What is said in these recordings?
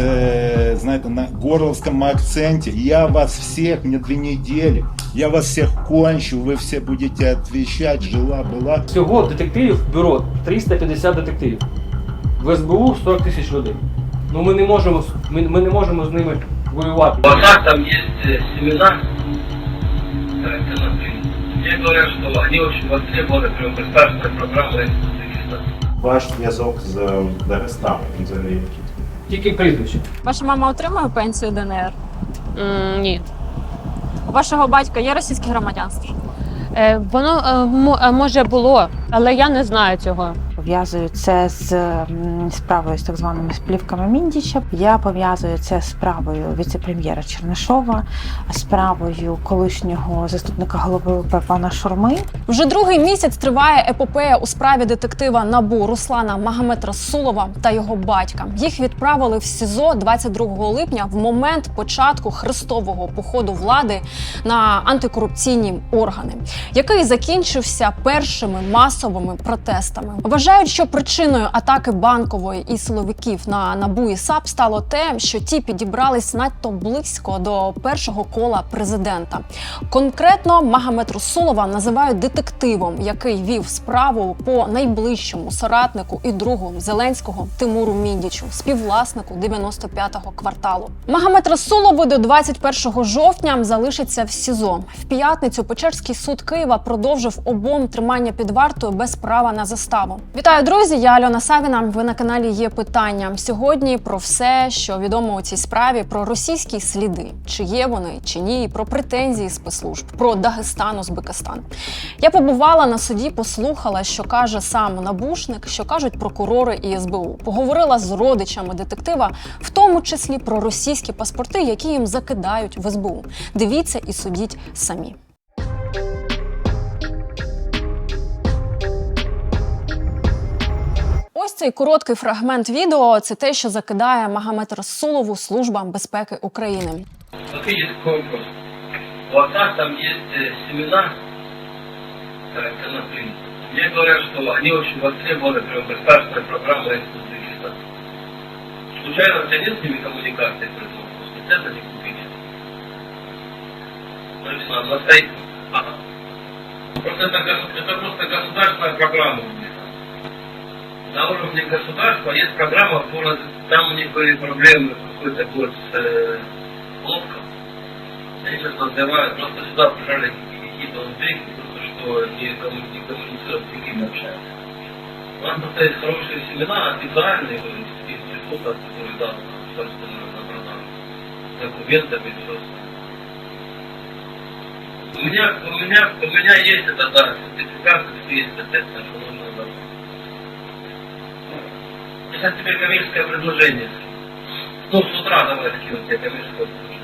Це, знаєте, на горловському акценті. Я вас всіх, мне дві недели, я вас всіх кончу, ви всі будете отвечать, жила, была. Всього детективів в бюро 350 детективів. В СБУ 40 тисяч людей. Ну ми не можемо, з- ми, ми не можемо з ними воювати. В Башах там есть э, семена карантина Мне говорят, что они очень востребованы при государственной программе регистрации. Ваш зв'язок з е, Дагестаном взагалі. Тільки прізвище. Ваша мама отримує пенсію ДНР? М, Ні. У вашого батька є російське громадянство? Е, Воно е, мо- е, може було, але я не знаю цього. Пов'язую це з справою з так званими сплівками Міндіча. Я пов'язую це з справою віце-прем'єра Чернишова, справою колишнього заступника голови УП пана Шурми. Вже другий місяць триває епопея у справі детектива Набу Руслана Магомед Расулова та його батька. Їх відправили в СІЗО 22 липня в момент початку хрестового походу влади на антикорупційні органи, який закінчився першими масовими протестами. Вважають, що причиною атаки банкової і силовиків на набу і САП стало те, що ті підібрались надто близько до першого кола президента. Конкретно Магомед Русулова називають детективом, який вів справу по найближчому соратнику і другу Зеленського Тимуру Міндічу, співвласнику 95-го кварталу. Магомед Расулову до 21 жовтня залишиться в СІЗО. В п'ятницю Печерський суд Києва продовжив обом тримання під вартою без права на заставу. Вітаю, друзі! Я Альона Савіна. Ви на каналі є питання. Сьогодні про все, що відомо у цій справі, про російські сліди, чи є вони, чи ні, про претензії спецслужб, про Дагестан, Узбекистан. Я побувала на суді, послухала, що каже сам набушник, що кажуть прокурори і СБУ. Поговорила з родичами детектива, в тому числі про російські паспорти, які їм закидають в СБУ. Дивіться і судіть самі. Ось цей короткий фрагмент відео це те, що закидає Магомед Расулову Служба безпеки України. Смотри, есть такой вопрос. В Башах там есть э, семена карантина Мне говорят, что они очень востребованы при государственной программе регистрации. Случайно у тебя нет с ними коммуникации производства? Специально не купить? То есть на, на стоит... Ага. Просто это, гос- это просто государственная программа у них. На уровне государства есть программа, по- там у них были проблемы какой-то год с э, лодком. Они сейчас называют, просто сюда прижали какие-то узбеки, просто что не, комму- не коммуницируют с другими общаются. У нас просто есть хорошие семена, официальные из института, которые дал государственную образование. Документами и все. У меня, у меня, у меня есть это, да, сертификат, есть, соответственно, что нужно Сейчас тебе коммерческое предложение. Ну, с утра давай скинуть тебе коммерческое предложение.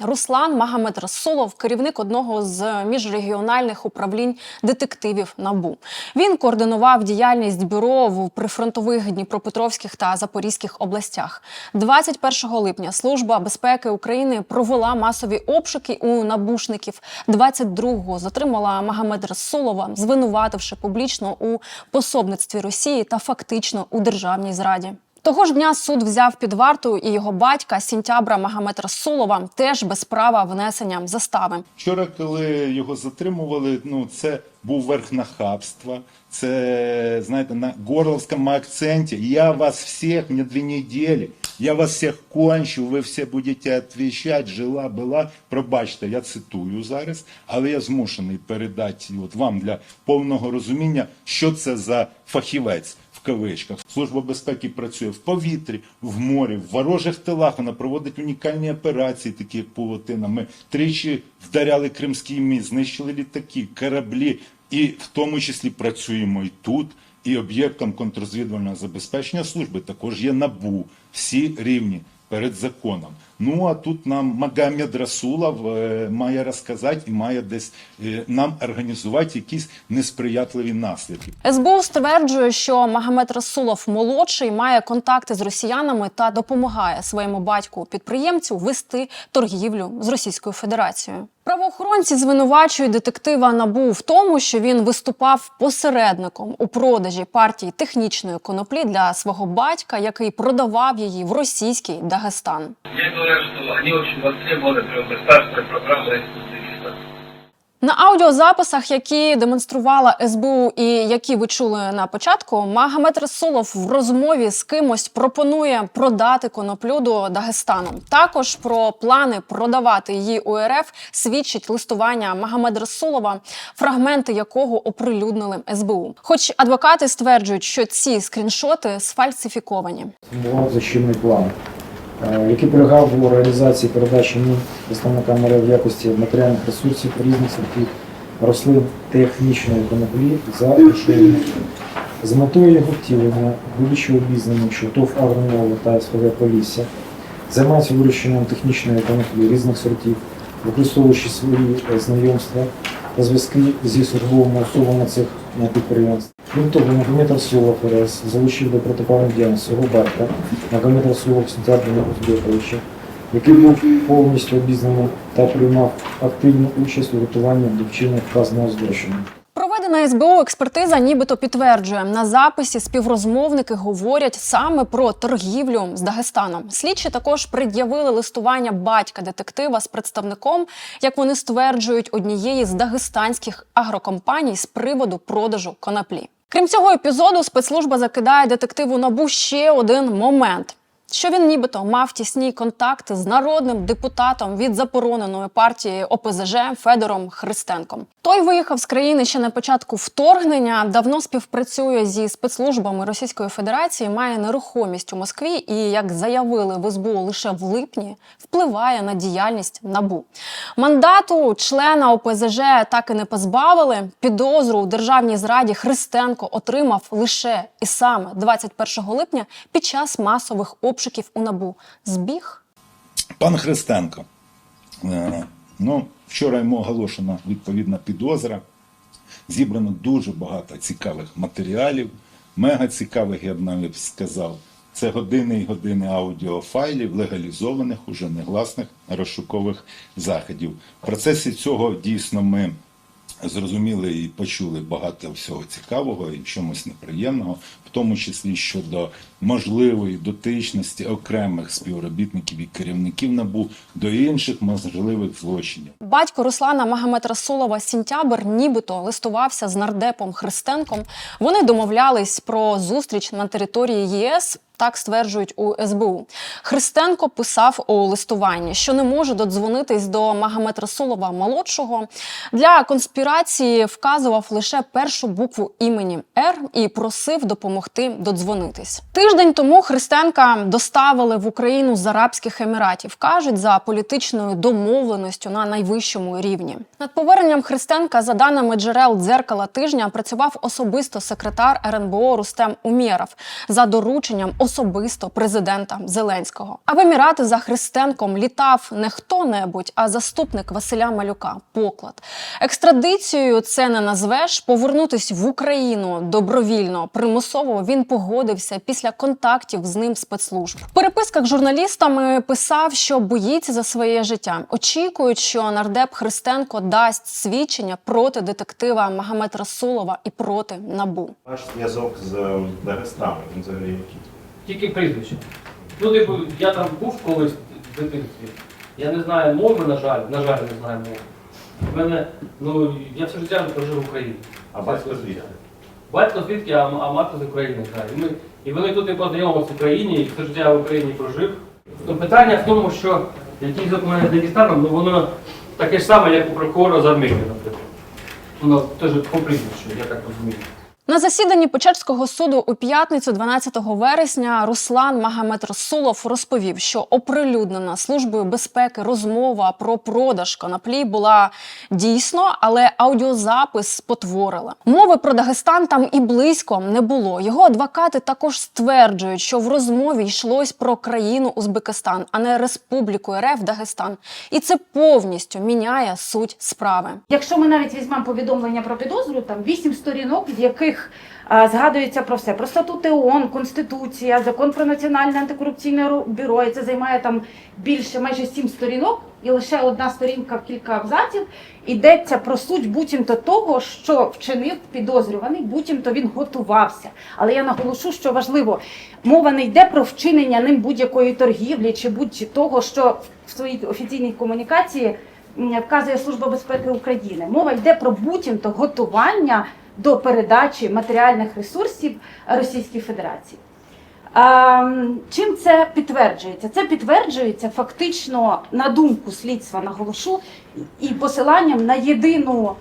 Руслан Магомед Расулов, керівник одного з міжрегіональних управлінь детективів НАБУ. Він координував діяльність бюро в прифронтових Дніпропетровських та Запорізьких областях. 21 липня Служба безпеки України провела масові обшуки у набушників. 22-го затримала Магомед Расулова, звинувативши публічно у пособництві Росії та фактично у державній зраді. Того ж дня суд взяв під варту і його батька Сінтябра Магомед Расулова теж без права внесення застави. Вчора, коли його затримували, ну це був верх нахабства. Це знаєте, на горловському акценті. Я вас всіх, мне дві недели, я вас всіх кончу, ви всі будете отвечать, жила, була. Пробачте, я цитую зараз, але я змушений передати от вам для повного розуміння, що це за фахівець. В кавичках служба безпеки працює в повітрі, в морі, в ворожих тилах. Вона проводить унікальні операції, такі як Павутина. Ми тричі вдаряли Кримський міст, знищили літаки, кораблі, і в тому числі працюємо і тут. І об'єктом контррозвідувального забезпечення служби також є набу. Всі рівні перед законом. Ну а тут нам Магомед Расулов е, має розказати і має десь е, нам організувати якісь несприятливі наслідки. СБУ стверджує, що Магомед Расулов молодший має контакти з росіянами та допомагає своєму батьку підприємцю вести торгівлю з Російською Федерацією. Правоохоронці звинувачують детектива НАБУ в тому, що він виступав посередником у продажі партії технічної коноплі для свого батька, який продавав її в російський Дагестан. Мне говорят, что они очень востребованы при государственной программе Узбекистана. На аудіозаписах, які демонструвала СБУ і які ви чули на початку, Магомед Расулов в розмові з кимось пропонує продати коноплю до Дагестану. Також про плани продавати її у РФ свідчить листування Магомеда Расулова, фрагменти якого оприлюднили СБУ. Хоч адвокати стверджують, що ці скріншоти сфальсифіковані. Формував защільний план, який полягав у реалізації передачі ним представникам МРЕ в якості матеріальних ресурсів різних сортів рослин технічної коноплі за грошовими. З метою його втілення, будучи обізнаним, що ТОВ «Агронова» та СПВ Полісся займається вирощенням технічної коноплі різних сортів, використовуючи свої е, знайомства та зв'язки зі службовими особами цих е, підприємстві. Крім того, Магомед Расулов РС залучив до протиправних діянь свого батька Магомед Расулов Сентябрина Узбековича, який був повністю обізнаний та приймав активну участь у готуванні до вчинення вказаного злочину. Проведена СБУ експертиза нібито підтверджує, на записі співрозмовники говорять саме про торгівлю з Дагестаном. Слідчі також пред'явили листування батька детектива з представником, як вони стверджують, однієї з дагестанських агрокомпаній з приводу продажу коноплі. Крім цього епізоду, спецслужба закидає детективу набу ще один момент. Що він нібито мав тісні контакти з народним депутатом від забороненої партії ОПЗЖ Федором Христенком. Той виїхав з країни ще на початку вторгнення, давно співпрацює зі спецслужбами Російської Федерації, має нерухомість у Москві і, як заявили в СБУ лише в липні, впливає на діяльність набу. Мандату члена ОПЗЖ так і не позбавили. Підозру у державній зраді Христенко отримав лише і саме 21 липня під час масових обшуків у набу. Збіг Пан Христенко. е, Ну, вчора йому оголошена відповідна підозра. Зібрано дуже багато цікавих матеріалів, мега цікавих, я б навіть сказав. Це години і години аудіофайлів, легалізованих уже негласних розшукових заходів. В процесі цього дійсно ми зрозуміли і почули багато всього цікавого і чомусь неприємного, тому числі щодо можливої дотичності окремих співробітників і керівників набу до інших можливих злочинів. Батько Руслана Магомед Расулова Сінтябр нібито листувався з нардепом Христенком. Вони домовлялись про зустріч на території ЄС. Так стверджують у СБУ. Христенко писав у листуванні, що не може додзвонитись до Магомед Расулова молодшого. Для конспірації вказував лише першу букву імені Р і просив допомогти додзвонитись. Тиждень тому Христенка доставили в Україну з Арабських Еміратів. кажуть за політичною домовленістю на найвищому рівні. Над поверненням Христенка, за даними джерел дзеркала тижня, працював особисто секретар РНБО Рустем Умєров за дорученням особисто президента Зеленського. А в Емірати за Христенком літав не хто-небудь, а заступник Василя Малюка. Поклад екстрадицією це не назвеш. Повернутись в Україну добровільно примусово він погодився після контактів з ним спецслужб. В переписках з журналістами писав, що боїться за своє життя. Очікують, що нардеп Христенко дасть свідчення проти детектива Магомед Расулова і проти набу. Ваш зв'язок з е, Дагестаном, він взагалі який? Тільки прізвище. Ну, типу, я там був колись в дитинстві. Я не знаю мови, на жаль, на жаль, не знаю мови. У мене, ну, я все життя прожив в Україні. А батько життя. Батько звідки, а, мати з України знає. І, ми, і вони тут і познайомилися в Україні, і все життя в Україні прожив. То питання в тому, що який документи з Дагестаном, ну воно таке ж саме, як у прокурора з Арменії, наприклад. Воно теж по прізвищу, я так розумію. На засіданні Печерського суду у п'ятницю, 12 вересня, Руслан Магомед Расулов розповів, що оприлюднена службою безпеки розмова про продаж коноплі була дійсно, але аудіозапис спотворила. Мови про Дагестан там і близько не було. Його адвокати також стверджують, що в розмові йшлось про країну Узбекистан, а не Республіку РФ Дагестан. І це повністю міняє суть справи. Якщо ми навіть візьмемо повідомлення про підозру, там вісім сторінок, в яких а, згадується про все: про статути ООН, Конституція, закон про національне антикорупційне ру- бюро. І це займає там більше майже сім сторінок, і лише одна сторінка в кілька абзаців. Йдеться про суть буцімто того, що вчинив підозрюваний, буцімто він готувався. Але я наголошу, що важливо, мова не йде про вчинення ним будь-якої торгівлі чи будь-того, що в своїй офіційній комунікації вказує Служба безпеки України. Мова йде про буцімто готування до передачі матеріальних ресурсів Російській Федерації. Чим це підтверджується? Це підтверджується фактично на думку слідства наголошу і посиланням на єдину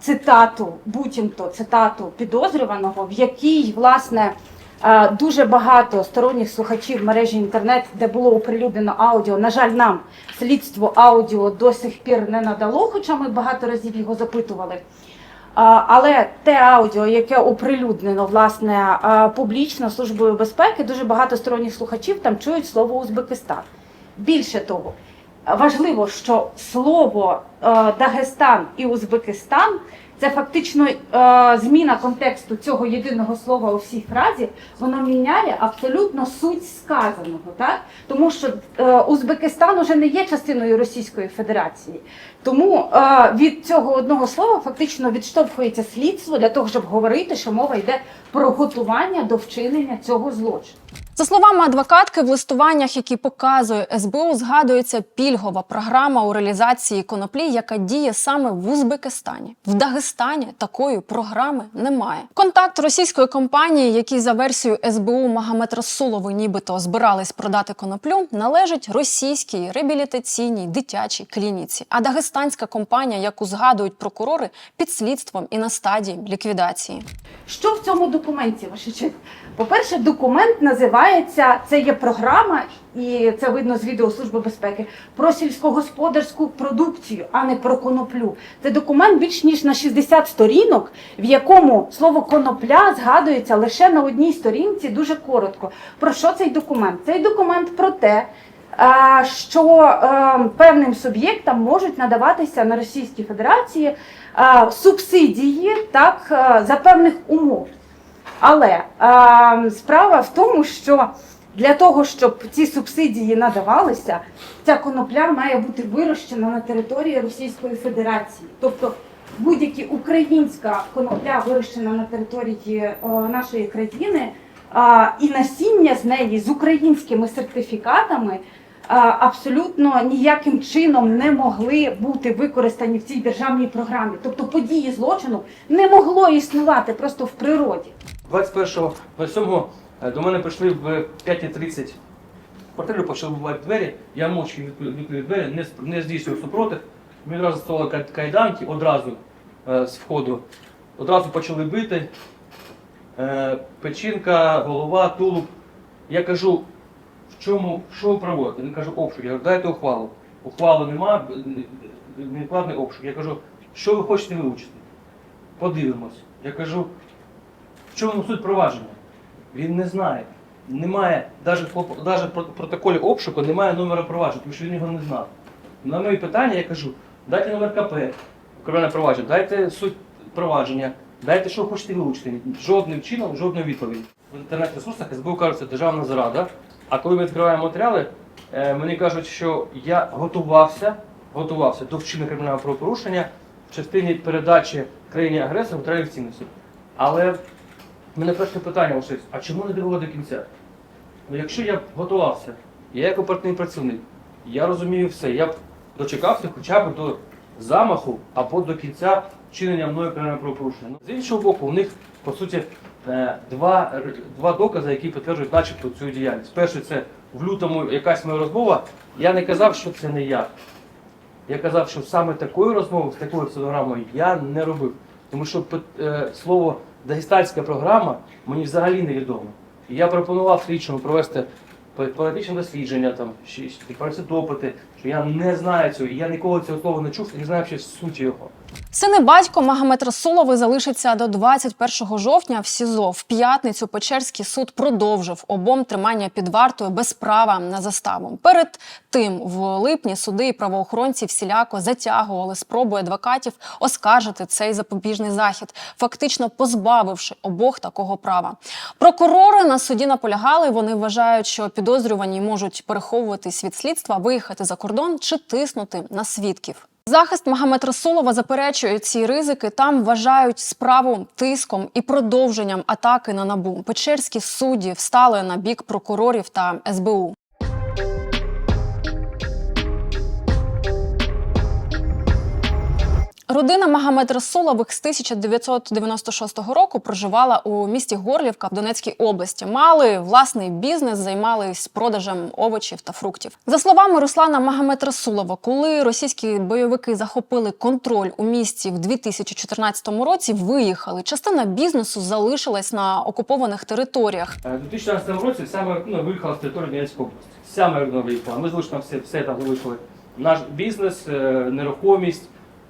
цитату, буцімто цитату підозрюваного, в якій власне дуже багато сторонніх слухачів мережі інтернет, де було оприлюднено аудіо. На жаль, нам слідство аудіо до сих пір не надало, хоча ми багато разів його запитували. Але те аудіо, яке оприлюднено власне публічно службою безпеки, дуже багато сторонніх слухачів там чують слово Узбекистан. Більше того, важливо, що слово е, Дагестан і Узбекистан це фактично е, зміна контексту цього єдиного слова у всій фразі, воно міняє абсолютно суть сказаного, так тому що е, Узбекистан уже не є частиною Російської Федерації. Тому е, від цього одного слова фактично відштовхується слідство для того, щоб говорити, що мова йде про готування до вчинення цього злочину. За словами адвокатки, в листуваннях, які показує СБУ, згадується пільгова програма у реалізації коноплі, яка діє саме в Узбекистані. В Дагестані такої програми немає. Контакт російської компанії, які за версією СБУ Магомед Расулову нібито збирались продати коноплю, належить російській реабілітаційній дитячій клініці. А дагестанська компанія, яку згадують прокурори, під слідством і на стадії ліквідації. Що в цьому документі, ваша? По-перше, документ називається це є програма, і це видно з відео Служби безпеки про сільськогосподарську продукцію, а не про коноплю. Це документ більш ніж на 60 сторінок, в якому слово конопля згадується лише на одній сторінці, дуже коротко. Про що цей документ? Цей документ про те. Що е, певним суб'єктам можуть надаватися на Російській Федерації е, субсидії так е, за певних умов. Але справа в тому, що для того, щоб ці субсидії надавалися, ця конопля має бути вирощена на території Російської Федерації. Тобто будь-яка українська конопля вирощена на території нашої країни, і насіння з неї з українськими сертифікатами. Абсолютно ніяким чином не могли бути використані в цій державній програмі. Тобто події злочину не могло існувати просто в природі. 21.07 е, до мене прийшли в 5.30 в квартиру, почали бувати двері. Я мовчки відкрив двері, не, не здійснював супротив. Мені одразу стали кайданки, одразу е, з входу. Одразу почали бити. Е, печінка, голова, тулуб. Я кажу, чому, що ви проводите? Він каже, обшук. Я кажу, дайте ухвалу. Ухвали нема, невкладний обшук. Я кажу, що ви хочете вивчити? Подивимось. Я кажу, в чому суть провадження? Він не знає. Немає, навіть в протоколі обшуку немає номера провадження, тому що він його не знав. На мої питання я кажу, дайте номер КП, кримінальне провадження, дайте суть провадження, дайте, що хочете вилучити. Жодним чином, жодної відповіді. В інтернет-ресурсах СБУ кажуть, це державна зрада. А коли ми відкриваємо матеріали, е, мені кажуть, що я готувався, готувався до вчинення кримінального правопорушення в частині передачі країні агресору матеріалів цінності. Але мене перше питання лишиться, а чому не довело до кінця? Ну якщо я готувався, я як оперативний працівник, я розумію все, я б дочекався хоча б до замаху або до кінця вчинення мною кримінального правопорушення. Ну, з іншого боку, у них по суті два, два докази, які підтверджують начебто цю діяльність. Перший це в лютому якась моя розмова. Я не казав, що це не я. Я казав, що саме такої розмови з такою стенограмою я не робив. Тому що е, слово дагестанська програма мені взагалі невідома. І я пропонував слідчому провести політичне дослідження, там, провести допити, що я не знаю цього, я ніколи цього слова не чув і не знаю ще суті його. Син і батько Магомед Расуловий залишиться до 21 жовтня в СІЗО. В п'ятницю Печерський суд продовжив обом тримання під вартою без права на заставу. Перед тим в липні суди і правоохоронці всіляко затягували спроби адвокатів оскаржити цей запобіжний захід, фактично позбавивши обох такого права. Прокурори на суді наполягали. Вони вважають, що підозрювані можуть переховуватись від слідства, виїхати за кордон чи тиснути на свідків. Захист Магомед Расулова заперечує ці ризики. Там вважають справу тиском і продовженням атаки на набу. Печерські судді встали на бік прокурорів та СБУ. Родина Магомед Расулових з 1996 року проживала у місті Горлівка в Донецькій області. Мали власний бізнес, займались продажем овочів та фруктів. За словами Руслана Магомед Расулова, коли російські бойовики захопили контроль у місті в 2014 році, виїхали. Частина бізнесу залишилась на окупованих територіях. Е, У 2014 році моя родина виїхала з території Донецької області. Вся моя виїхала. Ми залишили все, все там залишили. Наш бізнес, е, нерухомість,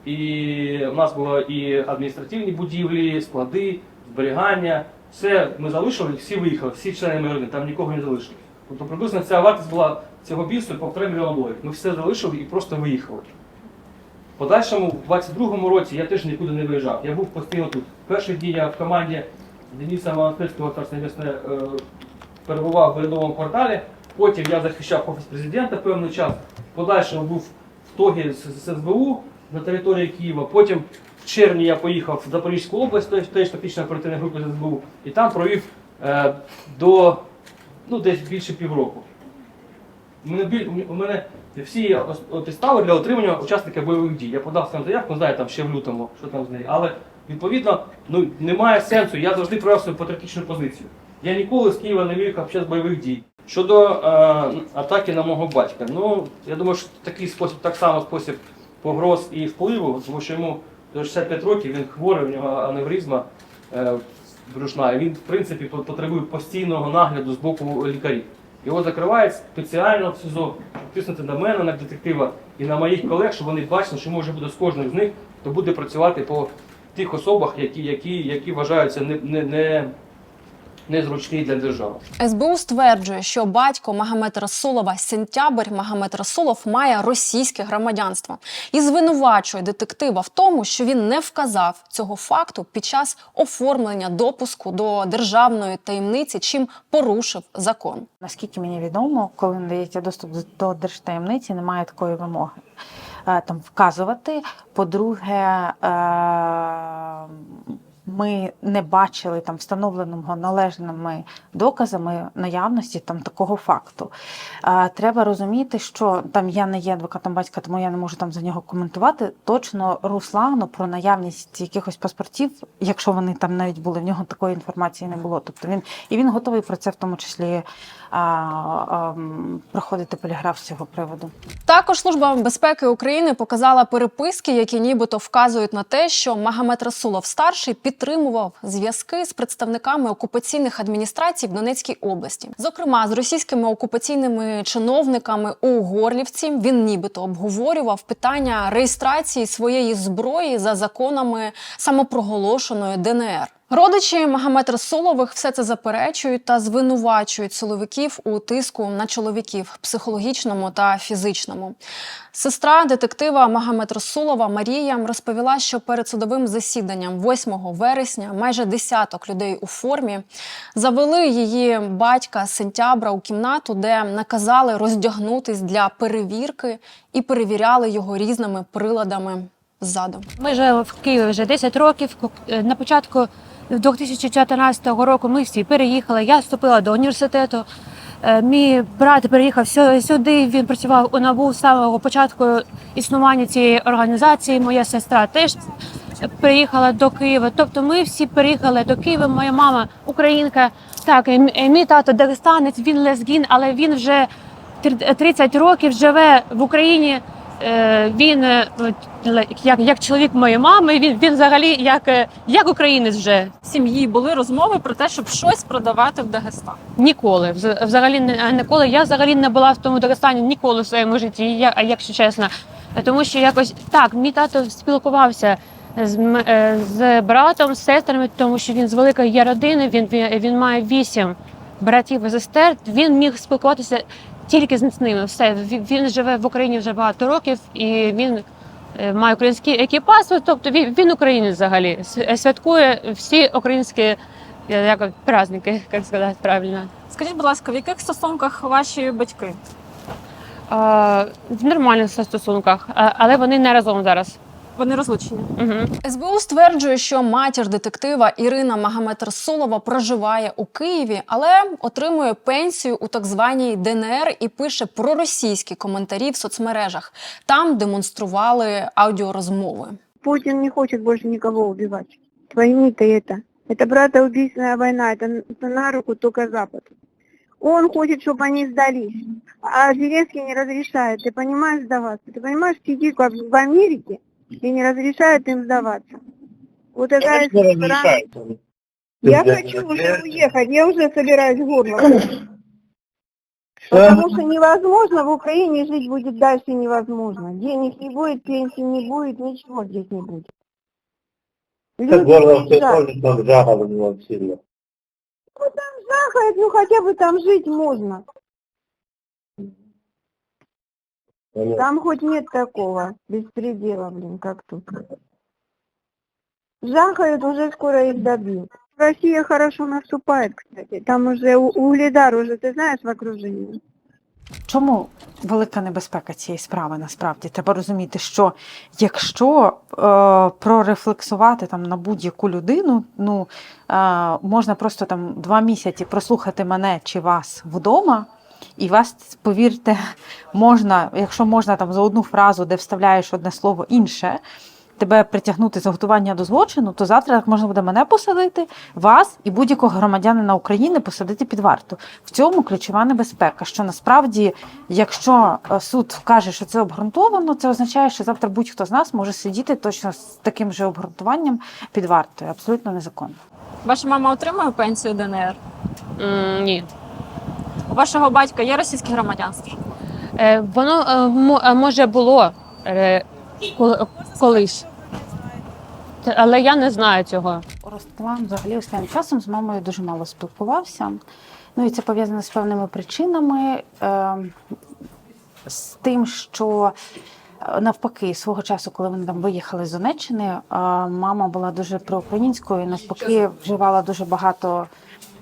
і у нас були і адміністративні будівлі, склади, зберігання. Все ми залишили, всі виїхали, всі члени родини, там нікого не залишили. Тобто приблизно ця вартість була цього бізнесу півтора мільйона доларів. Ми все залишили і просто виїхали. Подальшому, в 22-му році я теж нікуди не виїжджав. Я був постійно тут. Перші дні я в команді Дениса Монастирського Царства е, перебував в урядовому кварталі. Потім я захищав офіс президента певний час. В подальшому був в ТОГі з СБУ на території Києва. Потім в червні я поїхав в Запорізьку область, теж- тактична оперативна група з СБУ, і там провів е, до ну, десь більше півроку. У мене, біль- у мене всі підстави для отримання учасника бойових дій. Я подав сам заявку, знаю там ще в лютому, що там з нею. Але відповідно ну, немає сенсу. Я завжди проявив свою патріотичну позицію. Я ніколи з Києва не виїхав час бойових дій. Щодо е, атаки на мого батька, ну я думаю, що такий спосіб, так само спосіб погроз і впливу, тому що йому до 65 років він хворий, в нього аневризма е, брюшна, і він в принципі по- потребує постійного нагляду з боку лікарів. Його закривають спеціально в СІЗО, тиснути на мене, на детектива і на моїх колег, щоб вони бачили, що може бути з кожним з них, хто буде працювати по тих особах, які, які, які вважаються не, не, не, незручні для держави. СБУ стверджує, що батько Магомед Расулова Сентябрь Магомед Расулов має російське громадянство і звинувачує детектива в тому, що він не вказав цього факту під час оформлення допуску до державної таємниці, чим порушив закон. Наскільки мені відомо, коли надається доступ до держтаємниці, немає такої вимоги. Е, Там вказувати. По-друге, е, ми не бачили там встановленого належними доказами наявності там такого факту. Е, Треба розуміти, що там я не є адвокатом батька, тому я не можу там за нього коментувати. Точно Руслану про наявність якихось паспортів, якщо вони там навіть були, в нього такої інформації не було. Тобто він і він готовий про це в тому числі а, а, проходити поліграф з цього приводу. Також служба безпеки України показала переписки, які нібито вказують на те, що Магомед Расулов старший підтримував зв'язки з представниками окупаційних адміністрацій в Донецькій області, зокрема з російськими окупаційними чиновниками у Горлівці. Він нібито обговорював питання реєстрації своєї зброї за законами самопроголошеної ДНР. Родичі Магомед Расулових все це заперечують та звинувачують силовиків у тиску на чоловіків психологічному та фізичному. Сестра детектива Магомед Расулова Марія розповіла, що перед судовим засіданням 8 вересня майже десяток людей у формі завели її батька Сентябра у кімнату, де наказали роздягнутись для перевірки і перевіряли його різними приладами ззаду. Ми живемо в Києві вже 10 років. Е, На початку 2014 року ми всі переїхали. Я вступила до університету. Е, Мій брат переїхав сю- сюди. Він працював у НАБУ з самого початку існування цієї організації. Моя сестра теж приїхала до Києва. Тобто, ми всі переїхали до Києва. Моя мама українка. Так, мій тато дагестанець, він лезгін, але він вже тр- 30 років живе в Україні Він е, ле- як, як чоловік моєї мами, він, він взагалі як, е, як українець вже. В сім'ї були розмови про те, щоб щось продавати в Дагестан. Ніколи. Взагалі не- ніколи. Я взагалі не була в тому Дагестані ніколи в своєму житті, я, якщо чесно. Тому що якось так, мій тато спілкувався з, е, з братом, з сестрами, тому що він з великої є родини, він, він, він має вісім братів і сестер. Він міг спілкуватися тільки з ними. Все. Він, живе в Україні вже багато років і він. е, Має український екіпаж, тобто він, він українець взагалі святкує всі українські е, як праздники, як сказати правильно. Скажіть, будь ласка, в яких стосунках ваші батьки? А, в нормальних стосунках, але вони не разом зараз. Вони розлучені. Угу. СБУ стверджує, що матір детектива Ірина Магомед-Расулова проживає у Києві, але отримує пенсію у так званій ДНР і пише проросійські коментарі в соцмережах. Там демонстрували аудіорозмови. Путин не хочет больше никого убивать. Пойми ты это. Это братоубийственная война, это н- на руку только Запад. Он хочет, чтобы они сдались. А Зеленский не разрешает, ты понимаешь, сдаваться. Ты понимаешь, сидит как в Америке и не разрешает им сдаваться. Вот такая страна. Я хочу уже уехать, я уже собираюсь в горло. Потому что невозможно, в Украине жить будет дальше невозможно. Денег не будет, пенсии не будет, ничего здесь не будет. Люди уезжают. Ну там жахает, ну хотя бы там жить можно. Там хоть нет такого беспредела, блин, как тут. Жахают, уже скоро их добьют. Россия хорошо наступает, кстати. Там уже у- Угледар уже, ты знаешь, в окружении. Чому велика небезпека цієї справи насправді? Треба розуміти, що якщо е, прорефлексувати там на будь-яку людину, ну е, можна просто там два місяці прослухати мене чи вас вдома. І вас, повірте, можна, якщо можна там за одну фразу, де вставляєш одне слово інше, тебе притягнути за готування до злочину, то завтра так можна буде мене посадити, вас і будь-якого громадянина України посадити під варту. В цьому ключова небезпека. Що насправді, якщо е, суд вкаже, що це обґрунтовано, це означає, що завтра будь-хто з нас може сидіти точно з таким же обґрунтуванням під вартою. Абсолютно незаконно. Ваша мама отримує пенсію ДНР. ні. У вашого батька є російське громадянство. Е, воно е, е, може було е, кол- колись. Та- Але я не знаю цього. Ростлан взагалі останнім часом з мамою дуже мало спілкувався. Ну і це пов'язано з певними причинами, е, з тим, що е, навпаки, свого часу, коли вони там виїхали з Донеччини, е, мама була дуже проукраїнською, і навпаки, вживала дуже багато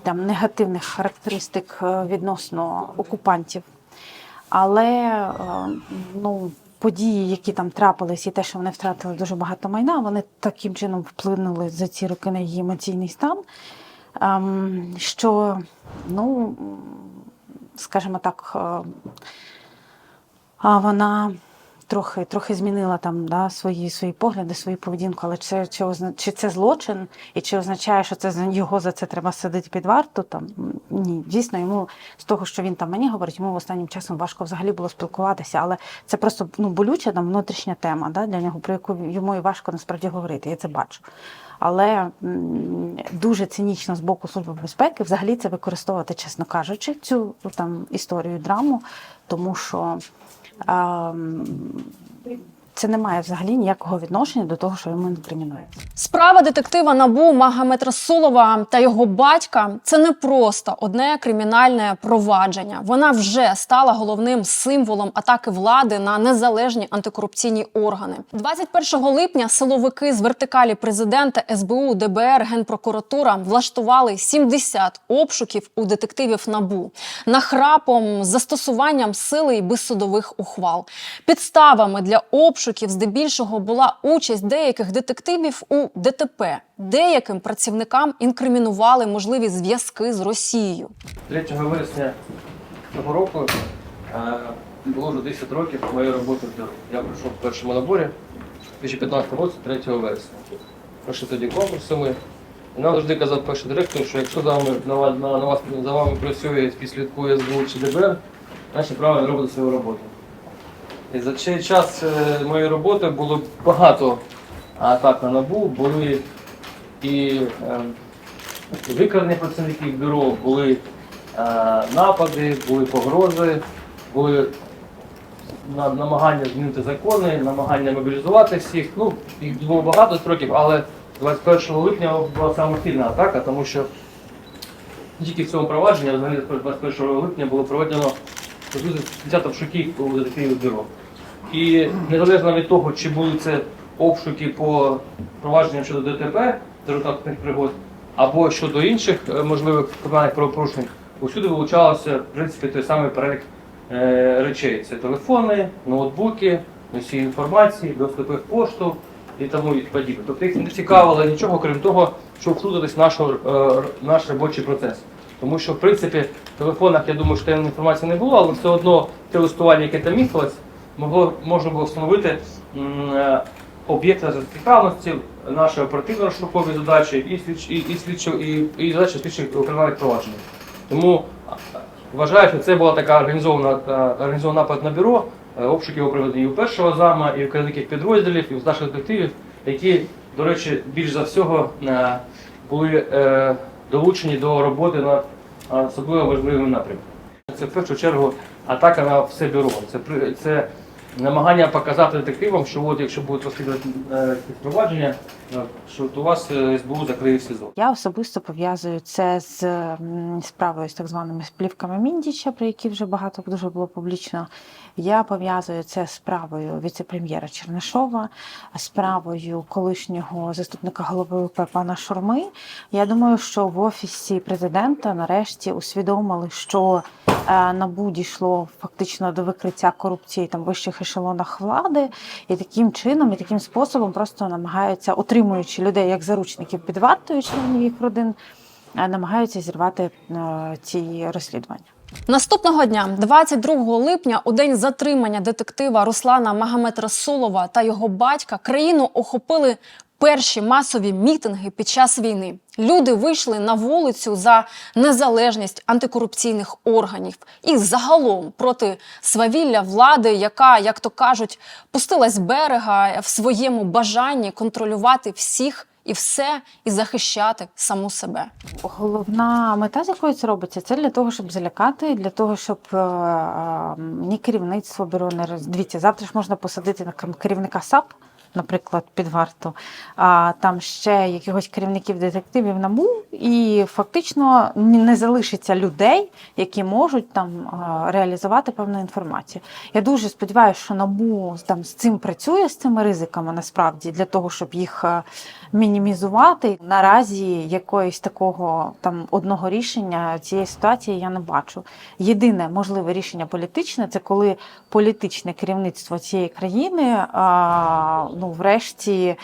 там негативних характеристик е, відносно окупантів. Але е, ну, події, які там трапились, і те, що вони втратили дуже багато майна, вони таким чином вплинули за ці роки на її емоційний стан. ем, Що, ну, скажімо так, е, вона трохи, трохи змінила там да, свої, свої погляди, свою поведінку, але чи, чи, чи це злочин, і чи означає, що це його за це треба садити під варту? Там ні, дійсно, йому з того, що він там мені говорить, йому останнім часом важко взагалі було спілкуватися, але це просто ну, болюча там внутрішня тема да, для нього, про яку йому і важко насправді говорити. Я це бачу. Але дуже цинічно з боку Служби безпеки взагалі це використовувати, чесно кажучи, цю там історію драму, тому що Um, це не має взагалі ніякого відношення до того, що йому інкримінується. Справа детектива Набу Магомед Расулова та його батька це не просто одне кримінальне провадження. Вона вже стала головним символом атаки влади на незалежні антикорупційні органи. 21 липня силовики з вертикалі президента СБУ, ДБР, Генпрокуратура влаштували 70 обшуків у детективів Набу нахрапом, застосуванням сили і безсудових ухвал. Підставами для обшуків здебільшого була участь деяких детективів у ДТП. Деяким працівникам інкримінували можливі зв'язки з Росією. 3 вересня цього року е, було вже 10 років моєї роботи. Я прийшов в першому наборі в 2015 році, 3 вересня. Пройшли тоді конкурси ми. І нам завжди казав перший директор, що якщо за вами, на, вас- на, вас, за вами працює слідкує СБУ чи ДБР, значить правильно робите свою роботу. І за цей час е, моєї роботи було багато атак на набу, були і е, викрадення працівників бюро, були е, напади, були погрози, були намагання змінити закони, намагання мобілізувати всіх. Ну, їх було багато строків, але 21 липня була саме сильна атака, тому що тільки в цьому провадженні, взагалі 21 липня було проведено приблизно 50 обшуків у бюро. І незалежно від того, чи були це обшуки по провадженням щодо ДТП, результатних пригод, або щодо інших е, можливих кримінальних правопорушень, усюди вилучалося в принципі той самий перелік речей. Це телефони, ноутбуки, носії інформації, доступи в пошту і тому і подібне. Тобто їх не цікавило нічого, крім того, щоб втрутитись в нашу, е, наш робочий процес. Тому що, в принципі, в телефонах, я думаю, що таємної інформації не було, але все одно те листування, яке там містилось, могло, можна було встановити е, об'єкти зацікавленості, наші оперативно-розшукові задачі і, слідч, і, і, слідчо, і, і задачі слідчих кримінальних проваджень. Тому вважаю, що це була така організована, е, організований напад на бюро. Е, Обшуки були проведені і у першого зама, і у керівників підрозділів, і у наших детективів, які, до речі, більш за всього були долучені до роботи над особливо важливими напрямками. Це в першу чергу атака на все бюро. Це, це намагання показати детективам, що от якщо будуть розслідувати е, провадження, е, що у вас е, СБУ закриє СІЗО. Я особисто пов'язую це з справою з так званими сплівками Міндіча, про які вже багато дуже було публічно. Я пов'язую це з справою віце-прем'єра Чернишова, справою колишнього заступника голови УП пана Шурми. Я думаю, що в офісі президента нарешті усвідомили, що е, НАБУ дійшло фактично до викриття корупції там вищих ешелонах влади, і таким чином, і таким способом просто намагаються, отримуючи людей як заручників під вартою членів їх родин, е, намагаються зірвати е, ці розслідування. Наступного дня, 22 липня, у день затримання детектива Руслана Магомед Расулова та його батька, країну охопили перші масові мітинги під час війни. Люди вийшли на вулицю за незалежність антикорупційних органів і загалом проти свавілля влади, яка, як то кажуть, пустилась берега в своєму бажанні контролювати всіх і все, і захищати саму себе. Головна мета, з якою це робиться, це для того, щоб залякати, для того, щоб е, е, ні керівництво бюро не роз... Завтра ж можна посадити на кер- керівника САП. Наприклад, під варту, а там ще якихось керівників детективів НАБУ, і фактично не залишиться людей, які можуть там реалізувати певну інформацію. Я дуже сподіваюся, що НАБУ там з цим працює з цими ризиками насправді для того, щоб їх е, мінімізувати. Наразі якоїсь такого там одного рішення цієї ситуації я не бачу. Єдине можливе рішення політичне це коли політичне керівництво цієї країни ну, врешті.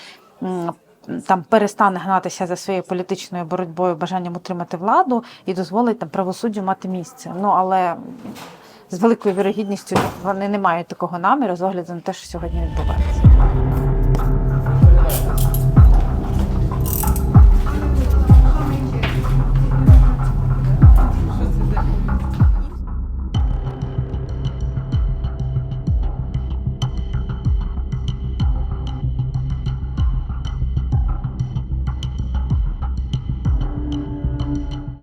Там перестане гнатися за своєю політичною боротьбою, бажанням утримати владу і дозволить там правосуддю мати місце. Ну але з великою вірогідністю вони не мають такого наміру з огляду на те, що сьогодні відбувається.